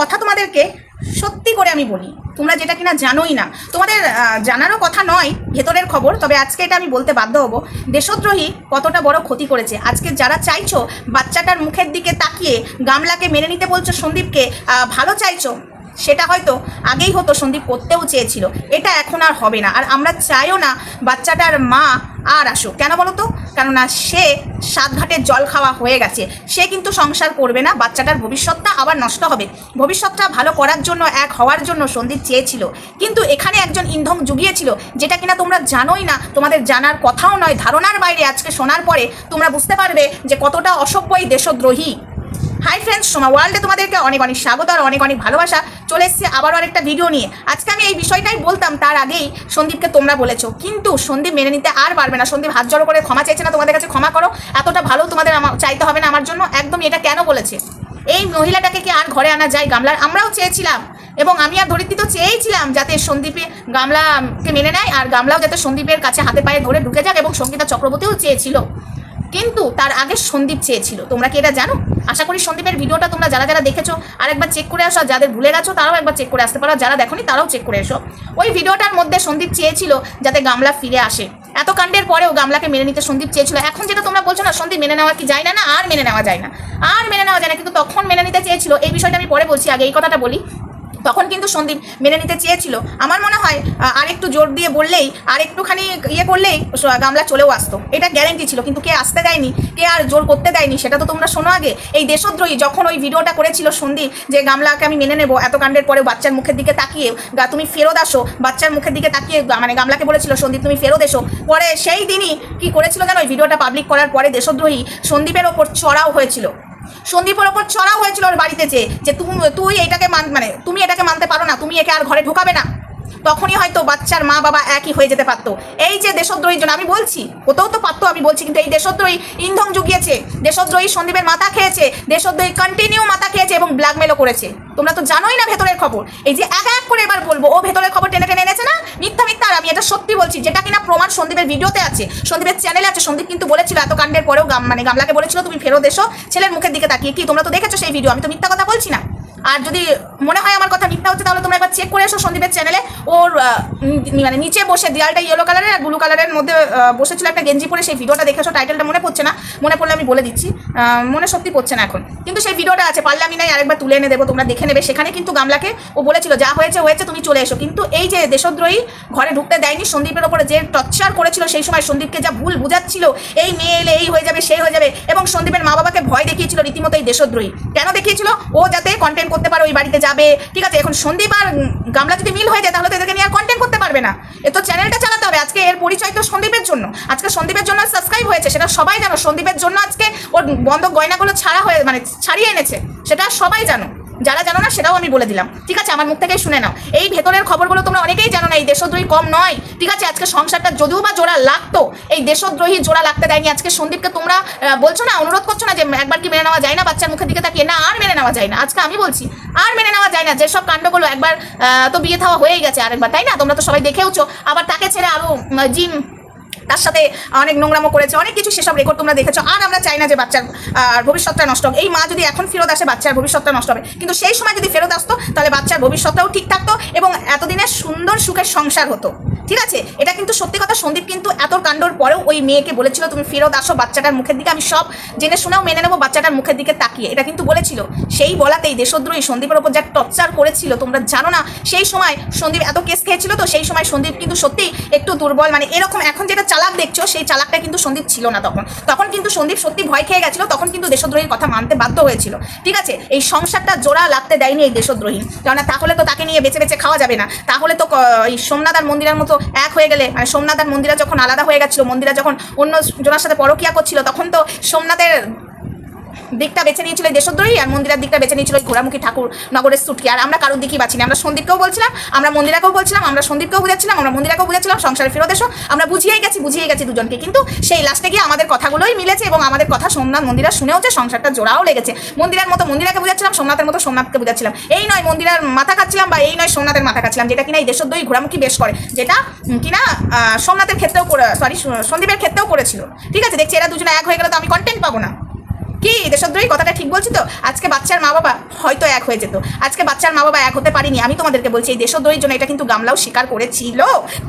কথা তোমাদেরকে সত্যি করে আমি বলি। তোমরা যেটা কিনা জানোই না। তোমাদের জানারও কথা নয়, ভেতরের খবর, তবে আজকে এটা আমি বলতে বাধ্য হব। দেশদ্রোহী কতটা বড় ক্ষতি করেছে? আজকে যারা চাইছো বাচ্চাটার মুখের দিকে তাকিয়ে গামলাকে মেনে নিতে বলছো, সন্দীপকে ভালো চাইছো সেটা হয়তো আগেই হতো সন্দীপ করতেও চেয়েছিল। এটা এখন আর হবে না। আর আমরা চাইও না বাচ্চাটার মা আর আসুক। কেন বলো তো? কেননা সে সাত ঘাটের জল খাওয়া হয়ে গেছে। সে কিন্তু সংসার করবে না। বাচ্চাটার ভবিষ্যৎটা আবার নষ্ট হবে। ভবিষ্যৎটা ভালো করার জন্য, এক হওয়ার জন্য সন্দীপ চেয়েছিল। কিন্তু এখানে একজন ইন্ধন জুগিয়েছিল, যেটা কিনা তোমরা জানোই না। তোমাদের জানার কথাও নয়। ধারণার বাইরে আজকে শোনার পরে তোমরা বুঝতে পারবে যে কতটা অসভ্যই দেশদ্রোহী। হাই ফ্রেন্ডস সোমা ওয়ার্ল্ডে তোমাদেরকে অনেক অনেক স্বাগত আর অনেক অনেক ভালোবাসা। চলে এসেছে আবারও আরেকটা ভিডিও নিয়ে। আজকে আমি এই বিষয়টাই বলতাম, তার আগেই সন্দীপকে তোমরা বলেছ। কিন্তু সন্দীপ মেনে নিতে আর পারবে না। সন্দীপ হাত জড়ো করে ক্ষমা চাইছে না, তোমাদের কাছে ক্ষমা করো। এতটা ভালো তোমাদের চাইতে হবে না আমার জন্য। একদম এটা কেন বলেছে? এই মহিলাটাকে কি আর ঘরে আনা যায়? গামলার আমরাও চেয়েছিলাম। এবং আমি আর ধরিত্রী তো চেয়েছিলাম যাতে সন্দীপে গামলাকে মেনে নেয়, আর গামলাও যাতে সন্দীপের কাছে হাতে পায়ে ধরে ঢুকে যাক এবং সঙ্গীতা চক্রবর্তীও চেয়েছিল। কিন্তু তার আগে সন্দীপ চেয়েছিল। তোমরা কি এটা জানো? আশা করি সন্দীপের ভিডিওটা তোমরা যারা যারা দেখেছ আর একবার চেক করে আসো। যাদের ভুলে গেছো, তারাও একবার চেক করে আসতে পারো। যারা দেখোনি, তারাও চেক করে এসো। ওই ভিডিওটার মধ্যে সন্দীপ চেয়েছিল যাতে গামলা ফিরে আসে। এত কাণ্ডের পরেও গামলাকে মেনে নিতে সন্দীপ চেয়েছিল। এখন যেটা তোমরা বলছো না, সন্দীপ মেনে নেওয়া কি যায় না না, আর মেনে নেওয়া যায় না। আর মেনে নেওয়া যায় না, কিন্তু তখন মেনে নিতে চেয়েছিল। এই বিষয়টা আমি পরে বলছি, আগে এই কথাটা বলি। তখন কিন্তু সন্দীপ মেনে নিতে চেয়েছিল। আমার মনে হয় আর একটু জোর দিয়ে বললেই আর একটুখানি ইয়ে করলেই গামলা চলেও আসতো। এটা গ্যারেন্টি ছিল, কিন্তু কে আসতে দেয়নি, কে আর জোর করতে দেয়নি, সেটা তো তোমরা শোনো আগে। এই দেশদ্রোহী যখন ওই ভিডিওটা করেছিল সন্দীপ, যে গামলাকে আমি মেনে নেব, এত কাণ্ডের পরে বাচ্চার মুখের দিকে তাকিয়ে তুমি ফেরত আসো, বাচ্চার মুখের দিকে তাকিয়ে মানে গামলাকে বলেছিল, সন্দীপ, তুমি ফেরত এসো। পরে সেই দিনই কি করেছিল জানো ওই ভিডিওটা পাবলিক করার পরে দেশদ্রোহী সন্দীপের ওপর চড়াও হয়েছিল। সন্দীপের ওপর চড়াও হয়েছিল ওর বাড়িতে যে যে তুই এটাকে মান মানে তুমি এটাকে মানতে পারো না, তুমি একে আর ঘরে ঢোকাবে না। তখনই হয়তো বাচ্চার মা বাবা একই হয়ে যেতে পারতো। এই যে দেশদ্রোহীর জন্য আমি বলছি, ওতেও তো পারতো, আমি বলছি, কিন্তু এই দেশদ্রোহী ইন্ধন জুগিয়েছে, দেশদ্রোহী সন্দীপের মাথা খেয়েছে, দেশদ্রোহী কন্টিনিউ মাথা খেয়েছে এবং ব্ল্যাকমেলও করেছে। তোমরা তো জানোই না ভেতরের খবর। এই যে এক এক করে এবার বলব, ও ভেতরের খবর টেনে টেনে এনেছে না? মিথ্যা এটা সত্যি বলছি, যেটা কিনা প্রমাণ সন্দীপের ভিডিওতে আছে। সন্দীপের চ্যানেলে আছে, সন্দীপ কিন্তু বলেছিল এত কাণ্ডের পরেও মানে গামলাকে বলেছিল, তুমি ফেরত এসো, ছেলের মুখের দিকে তাকিয়ে। কি, তোমরা তো দেখেছ সেই ভিডিও আমি তো মিথ্যা কথা বলছি না। আর যদি মনে হয় আমার কথা মিথ্যা হচ্ছে, তাহলে তোমরা একবার চেক করে এসো সন্দীপের চ্যানেলে ওর মানে নিচে বসে দেয়ালটা ইয়েলো কালারের আর ব্লু কালারের মধ্যে বসেছিল একটা গেঞ্জি পরে। সেই ভিডিওটা দেখেছ? টাইটেলটা মনে পড়ছে না? মনে পড়লে আমি বলে দিচ্ছি। মনে সত্যি পড়ছে না এখন। কিন্তু সেই ভিডিওটা আছে, পারলে আমি নাই, আরেকবার তুলে এনে দেবো, তোমরা দেখে নেবে। সেখানে কিন্তু গামলাকে ও বলেছিল, যা হয়েছে হয়েছে, তুমি চলে এসো। কিন্তু এই যে দেশদ্রোহী ঘরে ঢুকতে দেয়নি। সন্দীপের ওপরে যে টর্চার করেছিল সেই সময় সন্দীপকে যা ভুল বুঝাচ্ছিল, এই মেয়ে এলে এই হয়ে যাবে সেই হয়ে যাবে, এবং সন্দীপের মা বাবাকে ভয় দেখিয়েছিল রীতিমতো এই দেশদ্রোহী। কেন দেখিয়েছিল? ও যাতে কন্টেন্ট করতে পারে ওই বাড়িতে যাবে। ঠিক আছে, এখন সন্দীপ আর গামলা যদি মিল হয়ে যায়, তাহলে তো এদেরকে নিয়ে আর কন্টেন্ট করতে পারবে না। এ তো চ্যানেলটা চালাতে হবে। আজকে এর পরিচয় তো সন্দীপের জন্য। আজকে সন্দীপের জন্য সাবস্ক্রাইব হয়েছে, সেটা সবাই জানো। সন্দীপের জন্য আজকে ওর বন্ধ গয়নাগুলো ছাড়া হয়ে মানে ছাড়িয়ে এনেছে। সেটা সবাই জানো। যারা জানো না, সেটাও আমি বলে দিলাম। ঠিক আছে, আমার মুখ থেকে শুনে নাও। এই ভেতরের খবরগুলো তোমরা অনেকেই জানো না, এই দেশদ্রোহী কম নয়। ঠিক আছে, আজকে সংসারটা যদিও বা জোড়া লাগতো, এই দেশদ্রোহী জোড়া লাগতে দেয়নি। আজকে সন্দীপকে তোমরা বলছো না, অনুরোধ করছ না যে একবার কি মেনে নেওয়া যায় না, বাচ্চার মুখের দিকে তাকিয়ে? না, আর মেনে নেওয়া যায় না। আজকে আমি বলছি, আর মেনে নেওয়া যায় না। যেসব কাণ্ডগুলো একবার তো বিয়ে থাওয়া হয়েই গেছে আরেকবার, তাই না? তোমরা তো সবাই দেখেওছো। আবার তাকে ছেড়ে আরও জিম তার সাথে অনেক নোংরামো করেছে, অনেক কিছু সেসব রেকর্ড তোমরা দেখেছ। আর আমরা চাই না যে বাচ্চার ভবিষ্যৎটা নষ্ট হোক। এই মা যদি এখন ফেরত আসে, বাচ্চার ভবিষ্যৎটা নষ্ট হবে। কিন্তু সেই সময় যদি ফেরত আসতো, তাহলে বাচ্চার ভবিষ্যৎটাও ঠিক থাকতো এবং এতদিনের সুন্দর সুখের সংসার হতো। ঠিক আছে? এটা কিন্তু সত্যি কথা, সন্দীপ কিন্তু এত কাণ্ডর পরেও ওই মেয়েকে বলেছিল, তুমি ফেরত আসো বাচ্চাটার মুখের দিকে। আমি সব জেনে শুনেও মেনে নেব বাচ্চাটার মুখের দিকে তাকিয়ে। এটা কিন্তু বলেছিল। সেই বলাতেই দেশদ্রোহী সন্দীপের ওপর যা টর্চার করেছিল, তোমরা জানো না। সেই সময় সন্দীপ এত কেস খেয়েছিল, তো সেই সময় সন্দীপ কিন্তু সত্যি একটু দুর্বল। মানে এরকম এখন যেটা চালাক দেখছ, সেই চালাকটা কিন্তু সন্দীপ ছিল না তখন। তখন কিন্তু সন্দীপ সত্যি ভয় খেয়ে গেছিল, তখন কিন্তু দেশদ্রোহীর কথা মানতে বাধ্য হয়েছিল। ঠিক আছে? এই সংসারটা জোড়া লাগতে দেয়নি এই দেশদ্রোহী। কেননা তাহলে তো তাকে নিয়ে বেছে বেছে খাওয়া যাবে না। তাহলে তো এই সোমনাথ আর মন্দিরের মতো এক হয়ে গেলে মানে সোমনাথ আর মন্দিরা যখন আলাদা হয়ে গেছিল, মন্দিরা যখন অন্য জনার সাথে পরকিয়া করছিল, তখন তো সোমনাথের দিকটা বেছে নিয়েছিল এই দেশদ্রোহী আর মন্দিরের দিকটা বেছে নিয়েছিল ওই ঘোড়ামুখী ঠাকুর নগরের সুটকি। আর আমরা কারোর দিকই বাঁচিনি আমরা সন্দীপকেও বলছিলাম, আমরা মন্দিরাকেও বলছিলাম, আমরা সন্দীপকেও বুঝাচ্ছিলাম, আমরা মন্দিরাকেও বুঝাচ্ছিলাম সংসারে ফেরত এসো। আমরা বুঝিয়েই গেছি বুঝিয়েই গেছি দুজনকে। কিন্তু সেই লাস্টে গিয়ে আমাদের কথাগুলোই মিলেছে এবং আমাদের কথা সোমনাথ মন্দিরা শুনেও যে সংসারটা জোড়াও লেগেছে। মন্দিরের মতো মন্দিরাকে বুঝাচ্ছিলাম, সোমনাথের মতো সোমনাথকে বুঝাচ্ছিলাম। এই নয় মন্দিরের মাথা খাচ্ছিলাম বা এই নয় সোমনাথের মাথা খাচ্ছিলাম, যেটা কিনা এই দেশদ্রোহী ঘোড়ামুখী বেশ করে, যেটা কিনা সোমনাথের ক্ষেত্রেও সরি সন্দীপের ক্ষেত্রেও করেছিল। ঠিক আছে, দেখছি এরা দুজনে এক হয়ে গেলে, তো আমি কন্টেন্ট পাবো না। দেশদ্রোহী কথাটা ঠিক বলছি তো? আজকে বাচ্চার মা বাবা হয়তো এক হয়ে যেত। আজকে বাচ্চার মা বাবা এক হতে পারিনি, আমি তোমাদেরকে বলছি, এই দেশদ্রোহীর জন্য এটা কিন্তু গামলাও স্বীকার করেছিল।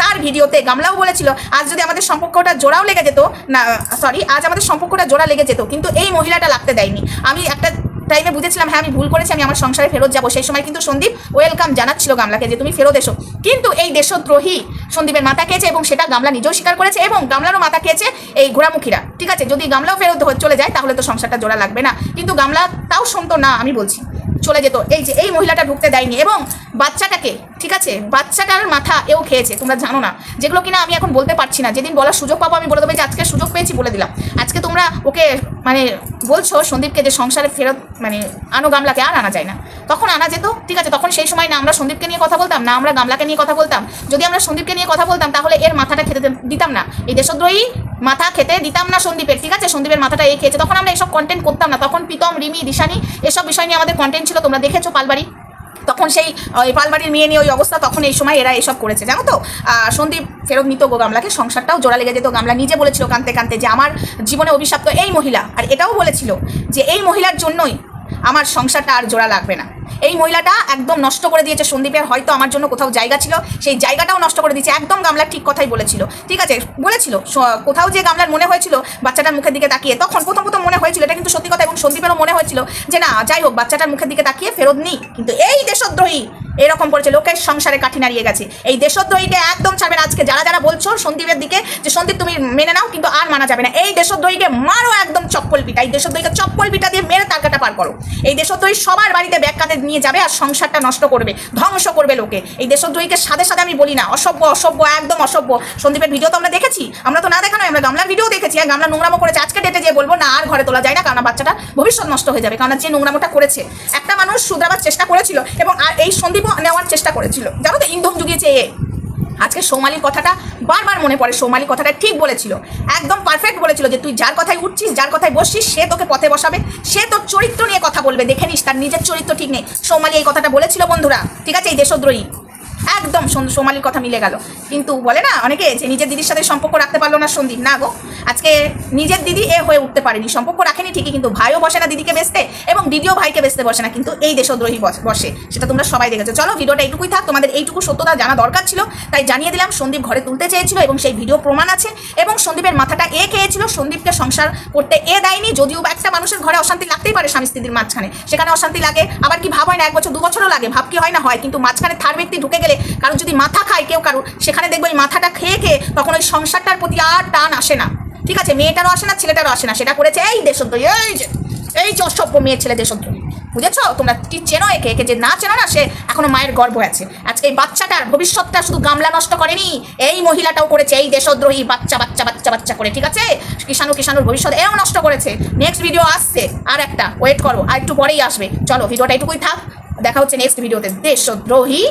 তার ভিডিওতে গামলাও বলেছিল, আজ যদি আমাদের সম্পর্কটা জোড়াও লেগে যেত, না সরি আজ আমাদের সম্পর্কটা জোড়া লেগে যেত, কিন্তু এই মহিলাটা লাগতে দেয়নি। আমি একটা টাইমে বুঝেছিলাম হ্যাঁ আমি ভুল করেছি, আমি আমার সংসারে ফেরত যাব। সেই সময় কিন্তু সন্দীপ ওয়েলকাম জানাচ্ছিল গামলাকে যে তুমি ফেরত এসো। কিন্তু এই দেশদ্রোহী সন্দীপের মাথা খেয়েছে এবং সেটা গামলা নিজেও স্বীকার করেছে এবং গামলারও মাথা খেয়েছে এই ঘোড়ামুখীরা। ঠিক আছে, যদি গামলাও ফেরত চলে যায়, তাহলে তো সংসারটা জোড়া লাগবে না। কিন্তু গামলা তাও শুনতো না, আমি বলছি। চলে যেত। এই যে, এই মহিলাটা ঢুকতে দেয়নি এবং বাচ্চাটাকে, ঠিক আছে? বাচ্চাটার মাথা এও খেয়েছে, তোমরা জানো না। যেগুলো কিনা আমি এখন বলতে পারছি না। যেদিন বলার সুযোগ পাবো, আমি বলে দেবো যে, আজকে সুযোগ পেয়েছি বলে দিলাম। আজকে তোমরা ওকে মানে বলছো সন্দীপকে যে, সংসারে ফেরত মানে আনো গামলাকে, আর আনা যায় না। তখন আনা যেত, ঠিক আছে? তখন সেই সময় না আমরা সন্দীপকে নিয়ে কথা বলতাম, না আমরা গামলাকে নিয়ে কথা বলতাম। যদি আমরা সন্দীপকে নিয়ে কথা বলতাম, তাহলে এর মাথাটা খেতে দিতাম না। এই দেশদ্রোহী মাথা খেতে দিতাম না সন্দীপের, ঠিক আছে? সন্দীপের মাথাটা এই খেয়েছে। তখন আমরা এসব কন্টেন্ট করতাম না। তখন প্রীতম, রিমি, দিশানি, এসব বিষয় নিয়ে আমাদের কন্টেন্ট ছিল। তোমরা দেখেছ পালবাড়ি। তখন সেই পালবাড়ির মেয়ে নিয়ে ওই অবস্থা, তখন এই সময় এরা এসব করেছে, জানো তো? সন্দীপ ফেরত নিত গো গামলাকে, সংসারটাও জোড়া লেগে যেত। গামলা নিজে বলেছিল কানতে কানতে যে, আমার জীবনে অভিশাপ্ত এই মহিলা। আর এটাও বলেছিল যে, এই মহিলার জন্যই আমার সংসারটা আর জোড়া লাগবে না। এই মহিলাটা একদম নষ্ট করে দিয়েছে সন্দীপের, হয়তো আমার জন্য কোথাও জায়গা ছিল, সেই জায়গাটাও নষ্ট করে দিয়েছে। একদম গামলার ঠিক কথাই বলেছিল। ঠিক আছে? বলেছিল। কোথাও যে গামলার মনে হয়েছিল, বাচ্চাটার মুখের দিকে তাকিয়ে, তখন প্রথম প্রথম মনে হয়েছিল, এটা কিন্তু সত্যি কথা এবং সন্দীপেরও মনে হয়েছিল যে, না, যাই হোক, বাচ্চাটার মুখের দিকে তাকিয়ে ফেরত নিই কিন্তু এই দেশদ্রোহী এরকম করেছে, লোকের সংসারে কাঠি নাড়িয়ে গেছে। এই দেশদ্রোহীকে একদম ছাড়বে না। আজকে যারা যারা বলছো সন্দীপের দিকে যে, সন্দীপ, তুমি মেনে নাও, কিন্তু আর মানা যাবে না। এই দেশদ্রোহীকে মারো একদম চপ্পল পিটা। এই দেশদ্রোহীকে চপ্পল পিটা দিয়ে মেরে তার কাটা পার করো। এই দেশদ্রোহী সবার বাড়িতে ব্যাগ কাঁধে নিয়ে যাবে আর সংসারটা নষ্ট করবে, ধ্বংস করবে লোকে। এই দেশদ্রোহীকে সাথে সাথে আমি বলি না, অসভ্য অসভ্য, একদম অসভ্য। সন্দীপের ভিডিও তো আমরা দেখেছি, আমরা তো না দেখানো আমরা গামলার ভিডিও দেখেছি, আর গামলা নোংরামো করেছে। আজকে ডেটে যে বলব, না, আর ঘরে তোলা যায় না, কারণ বাচ্চাটা ভবিষ্যৎ নষ্ট হয়ে যাবে, কারণ যে নোংরামোটা করেছে, একটা মানুষ শুধরাবার চেষ্টা করেছিল, এবং আর এই সন্দীপও নেওয়ার চেষ্টা করেছিল। জানো তো, ইন্ধন জুগিয়েছে এ। আজকে সোমালির কথাটা বারবার মনে পড়ে, সোমালি কথাটা ঠিক বলেছিল। একদম পারফেক্ট বলেছিল যে তুই যার কথায় উঠছিস, যার কথায় বসছিস, সে তোকে পথে বসাবে, সে তোর চরিত্র নিয়ে কথা বলবে, দেখে নিস, তার নিজের চরিত্র ঠিক নেই। সোমালি এই কথাটা বলেছিল বন্ধুরা, ঠিক আছে, এই দেশদ্রোহী। একদম সোমালির কথা মিলে গেল। কিন্তু বলে না, অনেকে যে নিজের দিদির সাথে সম্পর্ক রাখতে পারল না সন্দীপ। না গো, আজকে নিজের দিদি এ হয়ে উঠতে পারেনি। সম্পর্ক রাখেনি ঠিকই, কিন্তু ভাইও বসে না দিদিকে বেচতে এবং দিদিও ভাইকে বেচতে বসে না। কিন্তু এই দেশদ্রোহী বস- সেটা তোমরা সবাই দেখেছ। চলো, ভিডিওটা এইটুকুই থাক, তোমাদের এইটুকু সত্যতা জানা দরকার ছিল। তাই জানিয়ে দিলাম, সন্দীপ ঘরে তুলতে চেয়েছিল এবং সেই ভিডিও প্রমাণ আছে এবং সন্দীপের মাথাটা এ খেয়েছিল। সন্দীপকে সংসার করতে এ দেয়নি, যদিও একটা মানুষের ঘরে অশান্তি লাগতেই পারে স্বামী স্ত্রীর মাঝখানে। সেখানে অশান্তি লাগে, আবার কি ভাব হয় না? এক বছর, দু বছরও লাগে, ভাব কি হয় না হয়? কিন্তু মাঝখানে থার্ড ব্যক্তি ঢুকে গেলে কারণ যদি মাথা খায় কেউ কারও সেখানে দেখব ওই মাথাটা খেয়ে খেয়ে তখন ওই সংসারটার প্রতি আর টান আসে না। ঠিক আছে? মেয়েটারও আসে না, ছেলেটারও আসে না। সেটা করেছে এই দেশদ্রোহী, এই যে এই যে মেয়ে ছেলে দেশদ্রোহী। বুঝেছ? তোমরা কি চেনো একে? একে যে না চেনো না, সে এখনও মায়ের গর্ব আছে। আজকে এই বাচ্চাটার ভবিষ্যৎটা শুধু গামলা নষ্ট করেনি, এই মহিলাটাও করেছে এই দেশদ্রোহী, বাচ্চা বাচ্চা বাচ্চা বাচ্চা করে। ঠিক আছে? কিষাণু, কিষাণুর ভবিষ্যৎ এও নষ্ট করেছে। নেক্সট ভিডিও আসছে, আর একটা ওয়েট করো, আর একটু পরেই আসবে। চলো ভিডিওটা এটুকুই থাক। দেখা হচ্ছে নেক্সট ভিডিওতে দেশদ্রোহী